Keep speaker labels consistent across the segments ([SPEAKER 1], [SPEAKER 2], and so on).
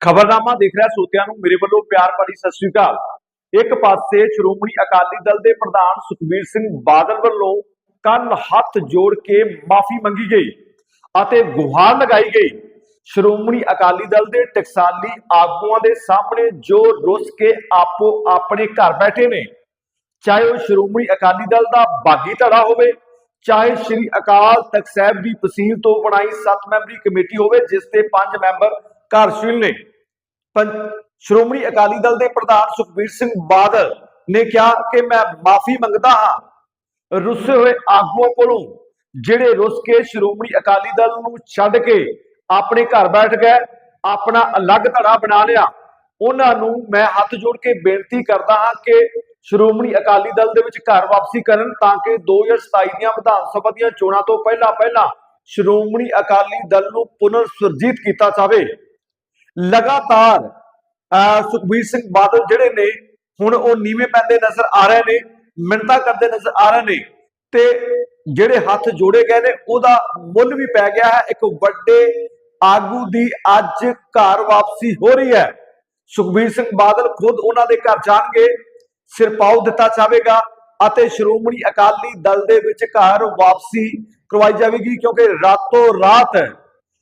[SPEAKER 1] ਖਬਰਨਾਮਾ ਦੇਖ ਰਿਹਾ ਸੋਤਿਆਂ ਨੂੰ, ਮੇਰੇ ਵੱਲੋਂ ਪਿਆਰ ਭਰੀ ਸਤਿ ਸ੍ਰੀ ਅਕਾਲ। ਇੱਕ ਪਾਸੇ ਸ਼੍ਰੋਮਣੀ ਅਕਾਲੀ ਦਲ ਦੇ ਪ੍ਰਧਾਨ ਸੁਖਬੀਰ ਸਿੰਘ ਬਾਦਲ ਵੱਲੋਂ ਕੱਲ ਹੱਥ ਜੋੜ ਕੇ ਮਾਫੀ ਮੰਗੀ ਗਈ ਅਤੇ ਗੁਹਾਰ ਲਗਾਈ ਗਈ। ਸ਼੍ਰੋਮਣੀ ਅਕਾਲੀ ਦਲ ਦੇ ਟਕਸਾਲੀ ਆਗੂਆਂ ਦੇ ਸਾਹਮਣੇ ਜੋ ਰੁੱਸ ਕੇ ਆਪੋ ਆਪਣੇ ਘਰ ਬੈਠੇ ਨੇ। ਚਾਹੇ ਉਹ ਸ਼੍ਰੋਮਣੀ ਅਕਾਲੀ ਦਲ ਦਾ ਬਾਗੀ ਧੜਾ ਹੋਵੇ, ਚਾਹੇ ਸ੍ਰੀ ਅਕਾਲ ਤਖਤ ਸਾਹਿਬ ਦੀ ਤਸੀਲ ਤੋਂ ਬਣਾਈ 7 ਮੈਂਬਰੀ ਕਮੇਟੀ ਹੋਵੇ, ਜਿਸ ਦੇ 5 ਮੈਂਬਰ ਕਾਰਜਸ਼ੀਲ ਨੇ। ਸ਼੍ਰੋਮਣੀ ਅਕਾਲੀ ਦਲ ਦੇ ਪ੍ਰਧਾਨ ਸੁਖਬੀਰ ਸਿੰਘ ਬਾਦਲ ਨੇ ਕਿਹਾ ਕਿ ਮੈਂ ਮਾਫੀ ਮੰਗਦਾ ਹਾਂ ਰੁੱਸੇ ਹੋਏ ਆਗੂਆਂ ਕੋਲੋਂ, ਜਿਹੜੇ ਰੁੱਸ ਕੇ ਸ਼੍ਰੋਮਣੀ ਅਕਾਲੀ ਦਲ ਨੂੰ ਛੱਡ ਕੇ ਆਪਣੇ ਘਰ ਬੈਠ ਗਏ, ਆਪਣਾ ਅਲੱਗ ਧੜਾ ਬਣਾ ਲਿਆ। ਉਹਨਾਂ ਨੂੰ ਮੈਂ ਹੱਥ ਜੋੜ ਕੇ ਬੇਨਤੀ ਕਰਦਾ ਹਾਂ ਕਿ ਸ਼੍ਰੋਮਣੀ ਅਕਾਲੀ ਦਲ ਦੇ ਵਿੱਚ ਘਰ ਵਾਪਸੀ ਕਰਨ ਤਾਂ ਕਿ 2027 ਦੀਆਂ ਵਿਧਾਨ ਸਭਾ ਦੀਆਂ ਚੋਣਾਂ ਤੋਂ ਪਹਿਲਾਂ ਪਹਿਲਾਂ ਸ਼੍ਰੋਮਣੀ ਅਕਾਲੀ ਦਲ ਨੂੰ ਪੁਨਰ ਸੁਰਜੀਤ ਕੀਤਾ ਜਾਵੇ। ਲਗਾਤਾਰ ਅਹ, ਸੁਖਬੀਰ ਸਿੰਘ ਬਾਦਲ ਜਿਹੜੇ ਨੇ ਹੁਣ ਉਹ ਨੀਵੇਂ ਪੈਂਦੇ ਨਜ਼ਰ ਆ ਰਹੇ ਨੇ ਮਿੰਤਾ ਕਰਦੇ ਨਜ਼ਰ ਆ ਰਹੇ ਨੇ ਤੇ ਜਿਹੜੇ ਹੱਥ ਜੋੜੇ ਗਏ ਨੇ ਉਹਦਾ ਮੁੱਲ ਵੀ ਪੈ ਗਿਆ ਹੈ ਇੱਕ ਵੱਡੇ ਆਗੂ ਦੀ ਅੱਜ ਘਰ ਵਾਪਸੀ ਹੋ ਰਹੀ ਹੈ। ਸੁਖਬੀਰ ਸਿੰਘ ਬਾਦਲ ਖੁਦ ਉਹਨਾਂ ਦੇ ਘਰ ਜਾਣਗੇ ਸਿਰਪਾਉ ਦਿੱਤਾ ਜਾਵੇਗਾ ਅਤੇ ਸ਼੍ਰੋਮਣੀ ਅਕਾਲੀ ਦਲ ਦੇ ਵਿੱਚ ਘਰ ਵਾਪਸੀ ਕਰਵਾਈ ਜਾਵੇਗੀ ਕਿਉਂਕਿ ਰਾਤੋਂ ਰਾਤ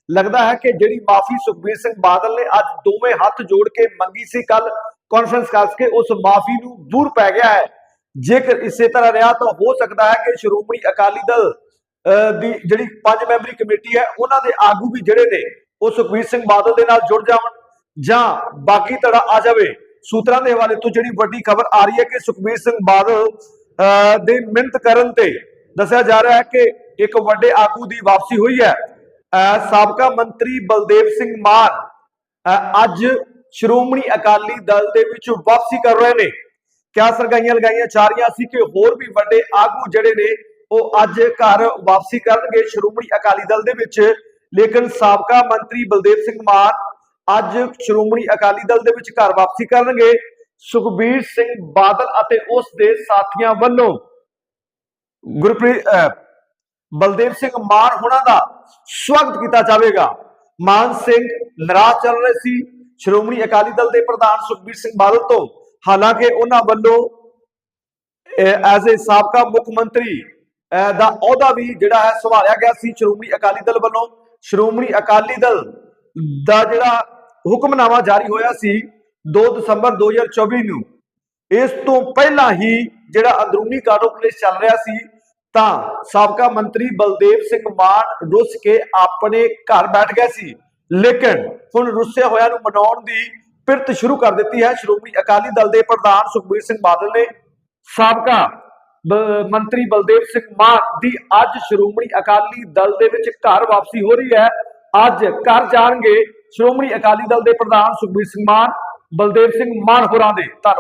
[SPEAKER 1] ਲੱਗਦਾ ਹੈ ਕਿ ਜਿਹੜੀ ਮਾਫੀ ਸੁਖਬੀਰ ਸਿੰਘ ਬਾਦਲ ਨੇ ਅੱਜ ਦੋਵੇਂ ਹੱਥ ਜੋੜ ਕੇ ਮੰਗੀ ਸੀ ਕੱਲ ਕਾਨਫਰੰਸ ਕਰਕੇ ਉਸ ਮਾਫੀ ਨੂੰ ਦੂਰ ਪੈ ਗਿਆ ਹੈ। ਜੇਕਰ ਇਸੇ ਤਰ੍ਹਾਂ ਰਿਹਾ ਤਾਂ ਹੋ ਸਕਦਾ ਹੈ ਕਿ ਸ਼੍ਰੋਮਣੀ ਅਕਾਲੀ ਦਲ ਦੀ ਜਿਹੜੀ ਪੰਜ ਮੈਂਬਰੀ ਕਮੇਟੀ ਹੈ ਉਹਨਾਂ ਦੇ ਆਗੂ ਵੀ ਜਿਹੜੇ ਨੇ ਉਹ ਸੁਖਬੀਰ ਸਿੰਘ ਬਾਦਲ ਦੇ ਨਾਲ ਜੁੜ ਜਾਵਣ ਜਾਂ ਬਾਕੀ ਧੜਾ ਆ ਜਾਵੇ। ਸੂਤਰਾਂ ਦੇ ਹਵਾਲੇ ਤੋਂ ਜਿਹੜੀ ਵੱਡੀ ਖਬਰ ਆ ਰਹੀ ਹੈ ਕਿ ਸੁਖਬੀਰ ਸਿੰਘ ਬਾਦਲ ਅਹ, ਦੇ ਮਿਹਨਤ ਕਰਨ ਤੇ ਦੱਸਿਆ ਜਾ ਰਿਹਾ ਹੈ ਕਿ ਇੱਕ ਵੱਡੇ ਆਗੂ ਦੀ ਵਾਪਸੀ ਹੋਈ ਹੈ। ਸਾਬਕਾ ਮੰਤਰੀ ਬਲਦੇਵ ਸਿੰਘ ਮਾਨ ਅੱਜ ਸ਼੍ਰੋਮਣੀ ਅਕਾਲੀ ਦਲ ਦੇ ਵਿੱਚ ਵਾਪਸੀ ਕਰ ਰਹੇ ਨੇ। ਕਿਆ ਸਰਗਾਈਆਂ ਲਗਾਈਆਂ ਜਾ ਰਹੀਆਂ ਸੀ ਕਿ ਹੋਰ ਵੀ ਵੱਡੇ ਆਗੂ ਜਿਹੜੇ ਨੇ ਉਹ ਅੱਜ ਘਰ ਵਾਪਸੀ ਕਰਨਗੇ ਸ਼੍ਰੋਮਣੀ ਅਕਾਲੀ ਦਲ ਦੇ ਵਿੱਚ। ਲੇਕਿਨ ਸਾਬਕਾ ਮੰਤਰੀ ਬਲਦੇਵ ਸਿੰਘ ਮਾਨ ਅੱਜ ਸ਼੍ਰੋਮਣੀ ਅਕਾਲੀ ਦਲ ਦੇ ਵਿੱਚ ਘਰ ਵਾਪਸੀ ਕਰਨਗੇ। ਸੁਖਬੀਰ ਸਿੰਘ ਬਾਦਲ ਅਤੇ ਉਸ ਦੇ ਸਾਥੀਆਂ ਵੱਲੋਂ ਗੁਰਪ੍ਰੀਤ ਅਹ, ਬਲਦੇਵ ਸਿੰਘ ਮਾਨ ਹੋਣਾ ਦਾ ਸਵਾਗਤ ਕੀਤਾ ਜਾਵੇਗਾ। ਮਾਨ ਸਿੰਘ ਨਰਾਜ ਚੱਲ ਰਹੇ ਸੀ। ਸ਼੍ਰੋਮਣੀ ਅਕਾਲੀ ਦਲ ਦੇ ਪ੍ਰਧਾਨ ਸੁਖਬੀਰ ਸਿੰਘ ਬਾਦਲ ਤੋਂ। ਹਾਲਾਂਕਿ ਉਹਨਾਂ ਵੱਲੋਂ ਐਜ਼ ਅ ਸਾਬਕਾ ਮੁੱਖ ਮੰਤਰੀ ਦਾ ਅਹੁਦਾ ਵੀ ਜਿਹੜਾ ਹੈ ਸੰਭਾਲਿਆ ਗਿਆ ਸੀ ਸ਼੍ਰੋਮਣੀ ਅਕਾਲੀ ਦਲ ਵੱਲੋਂ। ਸ਼੍ਰੋਮਣੀ ਅਕਾਲੀ ਦਲ ਦਾ ਜਿਹੜਾ ਹੁਕਮਨਾਮਾ ਜਾਰੀ ਹੋਇਆ ਸੀ 2 ਦਸੰਬਰ 2024 ਨੂੰ। ਇਸ ਤੋਂ ਪਹਿਲਾਂ ਹੀ ਜਿਹੜਾ ਅੰਦਰੂਨੀ ਕਾਰੋ ਕਲੇਸ਼ ਚੱਲ ਰਿਹਾ ਸੀ ਤਾਂ ਸਾਬਕਾ ਮੰਤਰੀ ਬਲਦੇਵ ਸਿੰਘ ਮਾਨ ਰੁੱਸ ਕੇ ਆਪਣੇ ਘਰ ਬੈਠ ਗਏ ਸੀ। ਲੇਕਿਨ ਹੁਣ ਰੁੱਸੇ ਹੋਇਆਂ ਨੂੰ ਮਨਾਉਣ ਦੀ ਪਿਰਤ ਸ਼ੁਰੂ ਕਰ ਦਿੱਤੀ ਹੈ। ਸ਼੍ਰੋਮਣੀ ਅਕਾਲੀ ਦਲ ਦੇ ਪ੍ਰਧਾਨ ਸੁਖਬੀਰ ਸਿੰਘ ਬਾਦਲ ਨੇ ਸਾਬਕਾ ਮੰਤਰੀ ਬਲਦੇਵ ਸਿੰਘ ਮਾਨ ਦੀ ਅੱਜ ਸ਼੍ਰੋਮਣੀ ਅਕਾਲੀ ਦਲ ਦੇ ਵਿੱਚ ਘਰ ਵਾਪਸੀ ਹੋ ਰਹੀ ਹੈ। ਅੱਜ ਘਰ ਜਾਣਗੇ ਸ਼੍ਰੋਮਣੀ ਅਕਾਲੀ ਦਲ ਦੇ ਪ੍ਰਧਾਨ ਸੁਖਬੀਰ ਸਿੰਘ ਮਾਨ, ਬਲਦੇਵ ਸਿੰਘ ਮਾਨ ਹੋਰਾਂ ਦੇ। ਧੰਨਵਾਦ।